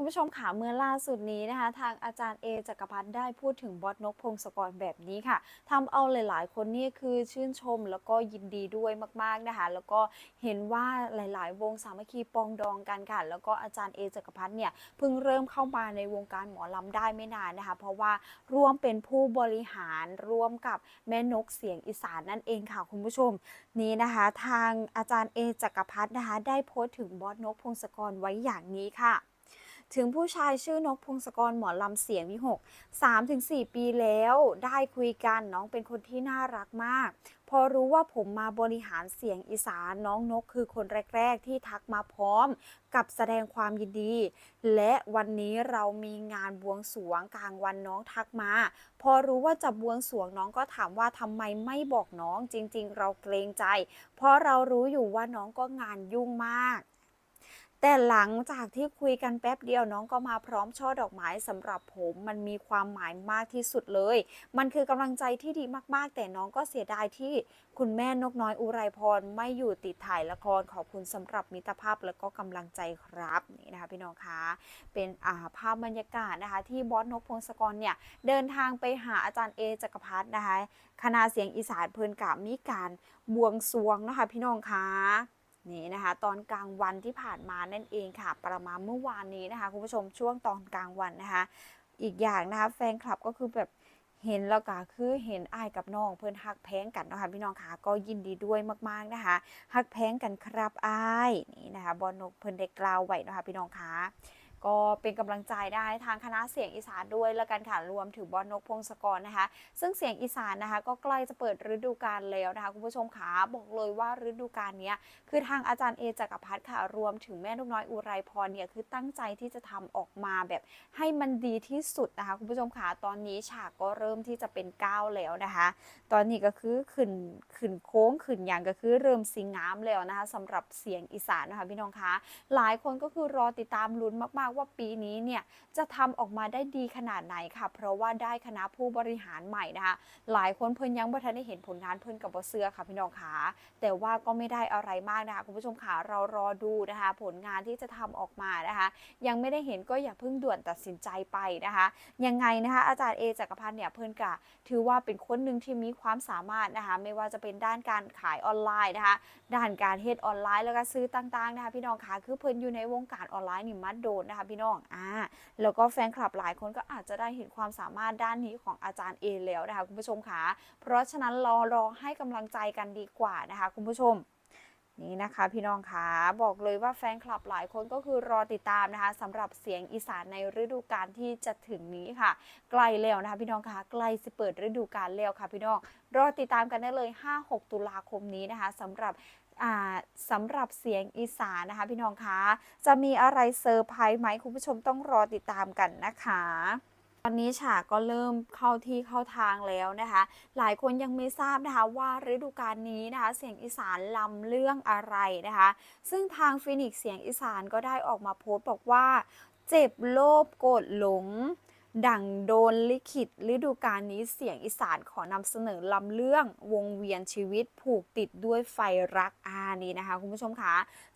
คุณผู้ชมค่ะเมื่อล่าสุดนี้นะคะ ทางอาจารย์เอจักรพัฒน์ได้พูดถึงบอสนกพงศกรแบบนี้ค่ะทำเอาหลาย ๆ คนนี่คือชื่นชมแล้วก็ยินดีด้วยมาก ๆ นะคะ แล้วก็เห็นว่าหลาย ๆ วงสามัคคีปองดองกันค่ะ แล้วก็อาจารย์เอจักรพัฒน์เนี่ยเพิ่งเริ่มเข้ามาในวงการหมอลำได้ไม่นานนะคะ เพราะว่าร่วมเป็นผู้บริหารร่วมกับแม่นกเสียงอีสานนั่นเองค่ะคุณผู้ชมนี้นะคะ ทางอาจารย์เอจักรพัฒน์นะคะ ได้โพสต์ถึงบอสนกพงศกรไว้อย่างนี้ค่ะ ถึงผู้ชายชื่อนกพงศกรหมอลำเสียงวิหก3-4 ปีแล้วได้คุยกันน้องเป็นคนที่น่ารักมาก พอรู้ว่าผมมาบริหารเสียงอีสานน้องนกคือคนแรก ๆ ที่ทักมาพร้อมกับแสดงความยินดี และวันนี้เรามีงานบวงสรวงกลางวันน้องทักมา พอรู้ว่าจะบวงสรวงน้องก็ถามว่าทำไมไม่บอกน้องจริง ๆ เราเกรงใจ เพราะเรารู้อยู่ว่าน้องก็งานยุ่งมาก แต่หลังจากที่คุยกันแป๊บเดียวน้องก็มาพร้อมช่อดอกไม้สำหรับผมมันมีความหมายมากที่สุดเลย มันคือกำลังใจที่ดีมากๆ แต่น้องก็เสียดายที่คุณแม่นกน้อยอุไรพรไม่อยู่ติดถ่ายละครขอบคุณสำหรับมิตรภาพและก็กำลังใจครับนี่นะคะพี่น้องคะเป็นาภาพบรรยากาศนะคะ ที่บอสนกพงศกรเนี่ยเดินทางไปหาอาจารย์เอจักรพัฒน์นะคะคณะเสียงอีสานเพลินกับมีการบวงสรวงนะคะพี่น้องคะ นี้นะคะ ตอนกลางวันที่ผ่านมานั่นเองค่ะ ประมาณเมื่อวานนี้นะคะคุณผู้ชมช่วงตอนกลางวันนะคะ อีกอย่างนะคะแฟนคลับก็คือแบบเห็นแล้วก็คือเห็นอ้ายกับน้องเพื่อนฮักแพงกันนะคะพี่น้องคะก็ยินดีด้วยมากๆนะคะฮักแพงกันครับอ้ายนี่นะคะบอลนกเพื่อนเด็กกล่าวไว้นะคะพี่น้องคะ ก็เป็นกำลังใจได้ทางคณะเสียงอีสานด้วยแล้วกันค่ะรวมถึงบอลนกพงศกรนะคะ ซึ่งเสียงอีสานนะคะก็ใกล้จะเปิดฤดูกาลแล้วนะคะคุณผู้ชมขาบอกเลยว่าฤดูกาลนี้คือทางอาจารย์เอจักรพัฒน์ค่ะรวมถึงแม่นกน้อยอุไรพรเนี่ยคือตั้งใจที่จะทำออกมาแบบให้มันดีที่สุดนะคะคุณผู้ชมขาตอนนี้ฉากก็เริ่มที่จะเป็นก้าวแล้วนะคะ ตอนนี้ก็คือขึ้นขึ้นโค้งขึ้นอย่างก็คือเริ่มสิงงามแล้วนะคะสำหรับเสียงอีสานนะคะพี่น้องคะหลายคนก็คือรอติดตามลุ้นมากๆว่าปีนี้เนี่ยจะทำออกมาได้ดีขนาดไหนค่ะ เพราะว่าได้คณะผู้บริหารใหม่นะคะ หลายคนเพิ่นยังบ่ทันได้เห็นผลงานเพิ่นกับบเสื้อค่ะพี่น้องขาแต่ว่าก็ไม่ได้อะไรมากนะคะคุณผู้ชมขาเรารอดูนะคะ ผลงานที่จะทำออกมานะคะ ยังไม่ได้เห็นก็อย่าเพิ่งด่วนตัดสินใจไปนะคะ ยังไงนะคะอาจารย์เอจักรพันธ์เนี่ยเพิ่นกะถือว่าเป็นคนหนึ่งที่มีความสามารถนะคะ ไม่ว่าจะเป็นด้านการขายออนไลน์นะคะ ด้านการเฮ็ดออนไลน์แล้วก็ซื้อต่างๆนะคะพี่น้องคะคือเพิ่นอยู่ในวงการออนไลน์นี่มัดโดนนะคะพี่น้องอ่าแล้วก็แฟนคลับหลายคนก็อาจจะได้เห็นความสามารถด้านนี้ของอาจารย์เอแล้วนะคะคุณผู้ชมคะเพราะฉะนั้นรอรอให้กำลังใจกันดีกว่านะคะคุณผู้ชมนี่นะคะพี่น้องคะบอกเลยว่าแฟนคลับหลายคนก็คือรอติดตามนะคะสำหรับเสียงอีสานในฤดูกาลที่จะถึงนี้ค่ะ ใกล้แล้วนะคะพี่น้องคะใกล้จะเปิดฤดูกาลแล้วค่ะพี่น้องรอติดตามกันได้เลย 5-6 ตุลาคมนี้นะคะสำหรับ สำหรับเสียงอีสานนะคะ พี่น้องคะจะมีอะไรเซอร์ไพรส์ไหมคุณผู้ชมต้องรอติดตามกันนะคะตอนนี้ฉากก็เริ่มเข้าที่เข้าทางแล้วนะคะ หลายคนยังไม่ทราบนะคะว่าฤดูกาลนี้นะคะ เสียงอีสานลำเรื่องอะไรนะคะ ซึ่งทางฟินิกเสียงอีสานก็ได้ออกมาโพสต์บอกว่า เจ็บโลภโกรธหลง ดั่งโดนลิขิตฤดูกาลนี้เสียงอีสานขอนำเสนอลำเรื่องวงเวียนชีวิตผูกติดด้วยไฟรักอานี้นะคะ คุณผู้ชมคะ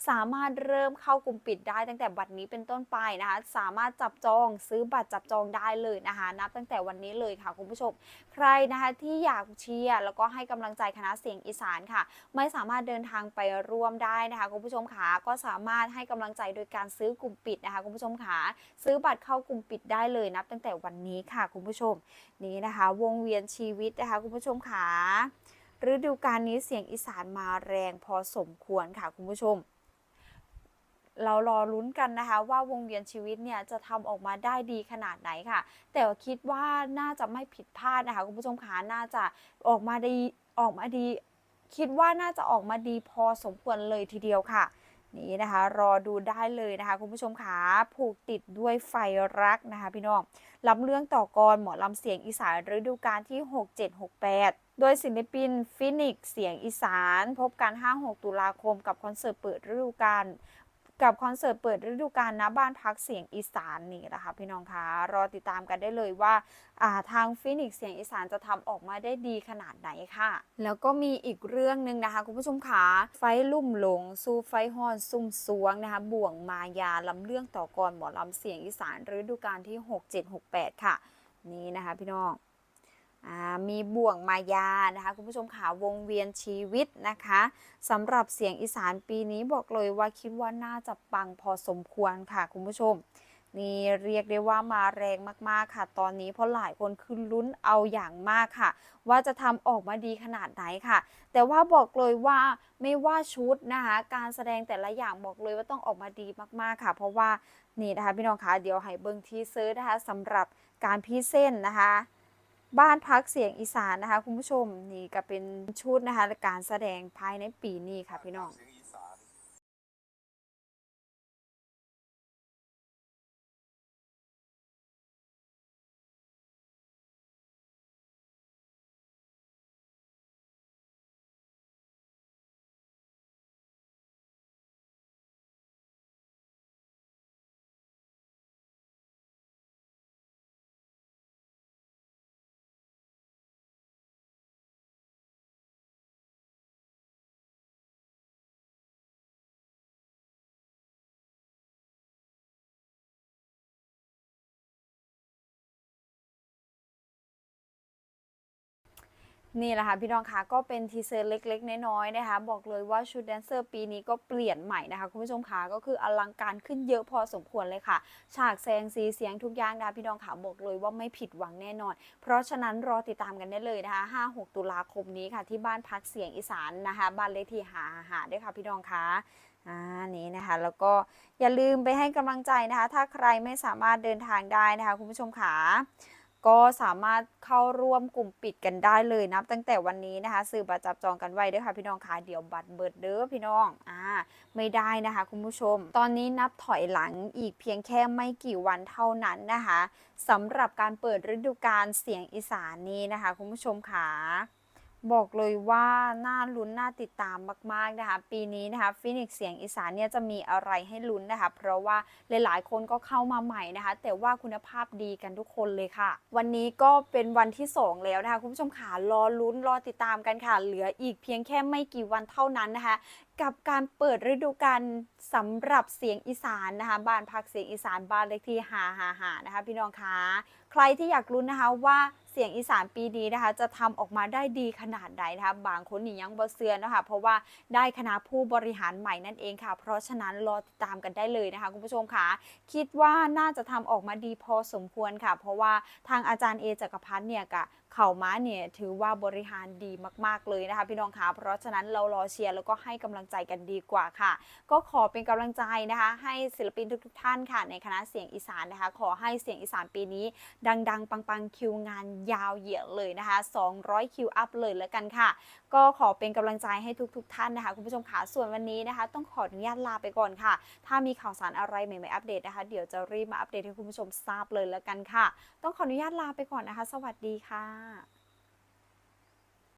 สามารถเริ่มเข้ากลุ่มปิดได้ตั้งแต่บัดนี้เป็นต้นไปนะคะ สามารถจับจองซื้อบัตรจับจองได้เลยนะคะ นับตั้งแต่วันนี้เลยค่ะคุณผู้ชม ใครนะคะที่อยากเชียร์แล้วก็ให้กำลังใจคณะเสียงอีสานค่ะ ไม่สามารถเดินทางไปร่วมได้นะคะคุณผู้ชมขาก็สามารถให้กำลังใจโดยการซื้อกลุ่มปิดนะคะคุณผู้ชมขาซื้อบัตรเข้ากลุ่มปิดได้เลยนับตั้งแต่วันนี้ค่ะคุณผู้ชมนี่นะคะ วงเวียนชีวิตนะคะคุณผู้ชมขาฤดูกาลนี้เสียงอีสานมาแรงพอสมควรค่ะคุณผู้ชม เรารอลุ้นกันนะคะว่าวงเวียนชีวิตเนี่ยจะทำออกมาได้ดีขนาดไหนค่ะ แต่คิดว่าน่าจะไม่ผิดพลาดนะคะคุณผู้ชมคะน่าจะออกมาดีออกมาดี คิดว่าน่าจะออกมาดีพอสมควรเลยทีเดียวค่ะ นี่นะคะรอดูได้เลยนะคะ คุณผู้ชมขาผูกติดด้วยไฟรักนะคะ พี่น้องลำเรื่องต่อกรหมอลำเสียงอีสานฤดูกาลที่ 6768 โดยศิลปินฟินิกเสียงอีสาน พบกัน 5-6 ตุลาคมกับคอนเสิร์ตเปิดฤดูกาล กับคอนเสิร์ตเปิดฤดูกาลณบ้านพักเสียงอีสานนี่แหละค่ะพี่น้องคะรอติดตามกันได้เลยว่าาทางฟินิกเสียงอีสานจะทำออกมาได้ดีขนาดไหนค่ะ แล้วก็มีอีกเรื่องหนึ่งนะคะ คุณผู้ชมคะไฟลุ่มหลงสู้ไฟฮอนซุ่มซวงนะคะบ่วงมายาลำเรื่องต่อกรหมอลำเสียงอีสานฤดูกาลที่ 6768 ค่ะ นี่นะคะพี่น้อง มีบ่วงมายานะคะคุณผู้ชมขาวงเวียนชีวิตนะคะสำหรับเสียงอีสานปีนี้บอกเลยว่าคิดว่าน่าจะปังพอสมควรค่ะคุณผู้ชม นี่เรียกได้ว่ามาแรงมากๆค่ะ ตอนนี้เพราะหลายคนคือลุ้นเอาอย่างมากค่ะ ว่าจะทำออกมาดีขนาดไหนค่ะ แต่ว่าบอกเลยว่าไม่ว่าชุดนะคะการแสดงแต่ละอย่างบอกเลยว่าต้องออกมาดีมากๆค่ะ เพราะว่านี่นะคะพี่น้องคะเดี๋ยวให้เบิ้งทีเซอร์นะคะสำหรับการพรีเส้นนะคะ บ้านพักเสียงอีสานนะคะ คุณผู้ชมนี่ก็เป็นชุดนะคะการแสดงภายในปีนี้ค่ะพี่น้อง นี่แหละค่ะพี่น้องคะก็เป็นทีเซอร์เล็กๆ น้อยๆนะคะ บอกเลยว่าชุดแดนเซอร์ปีนี้ก็เปลี่ยนใหม่นะคะคุณผู้ชมคะก็คืออลังการขึ้นเยอะพอสมควรเลยค่ะ ฉากแสงสีเสียงทุกอย่างนะพี่น้องคะบอกเลยว่าไม่ผิดหวังแน่นอน เพราะฉะนั้นรอติดตามกันได้เลยนะคะ 5-6 ตุลาคมนี้ค่ะที่บ้านพักเสียงอีสานนะคะบ้านเลขที่หาหาด้วยค่ะพี่น้องคะอ่านี่นะคะแล้วก็อย่าลืมไปให้กำลังใจนะคะ ถ้าใครไม่สามารถเดินทางได้นะคะ คุณผู้ชมคะ ก็สามารถเข้าร่วมกลุ่มปิดกันได้เลยนับตั้งแต่วันนี้นะคะซื้อบัตรจับจองกันไว้ด้วยค่ะพี่น้องคะเดี๋ยวบัตรเบิดเด้อพี่น้องอ่าไม่ได้นะคะคุณผู้ชม ตอนนี้นับถอยหลังอีกเพียงแค่ไม่กี่วันเท่านั้นนะคะสำหรับการเปิดฤดูกาลเสียงอีสานนี้นะคะ คุณผู้ชมค่ะ บอกเลยว่าน่าลุ้นน่าติดตามมากๆนะคะ ปีนี้นะคะฟินิกเสียงอีสานเนี่ยจะมีอะไรให้ลุ้นนะคะ เพราะว่าหลายๆ คนก็เข้ามาใหม่นะคะ แต่ว่าคุณภาพดีกันทุกคนเลยค่ะ วันนี้ก็เป็นวันที่ 2 แล้วนะคะ คุณผู้ชมขารอลุ้นรอติดตามกันค่ะ เหลืออีกเพียงแค่ไม่กี่วันเท่านั้นนะคะ กับการเปิดฤดูกาลสำหรับเสียงอีสานนะคะบ้านพักเสียงอีสานบ้านเลขที่หาหาหานะคะ พี่น้องคะใครที่อยากรู้นนะคะว่า เสียงอีสานปีนี้นะคะ จะทำออกมาได้ดีขนาดไหนนะคะบางคนนี่ยังบ่เสือนะคะเพราะว่าได้คณะผู้บริหารใหม่นั่นเองค่ะ เพราะฉะนั้นรอติดตามกันได้เลยนะคะ คุณผู้ชมคะคิดว่าน่าจะทำออกมาดีพอสมควรค่ะ เพราะว่าทางอาจารย์เอจักรพัฒน์เนี่ยกะเขาม้าเนี่ยถือว่าบริหารดีมาก ๆ เลยนะคะ พี่น้องคะเพราะฉะนั้นเรารอเชียร์แล้วก็ให้กำลังใจกันดีกว่าค่ะ ก็ขอเป็นกำลังใจนะคะ ให้ศิลปินทุก ๆ ท่านค่ะ ในคณะเสียงอีสานนะคะ ขอให้เสียงอีสานปีนี้ ดัง ๆ ปัง ๆ คิวงานยาวเหยียดเลยนะคะ 200 คิวอัพเลยแล้วกันค่ะ ก็ขอเป็นกำลังใจให้ทุกๆท่านนะคะ คุณผู้ชมค่ะ ส่วนวันนี้นะคะ ต้องขออนุญาตลาไปก่อนค่ะ ถ้ามีข่าวสารอะไรใหม่ๆอัปเดตนะคะ เดี๋ยวจะรีบมาอัปเดตให้คุณผู้ชมทราบเลยแล้วกันค่ะ ต้องขออนุญาตลาไปก่อนนะคะ สวัสดีค่ะ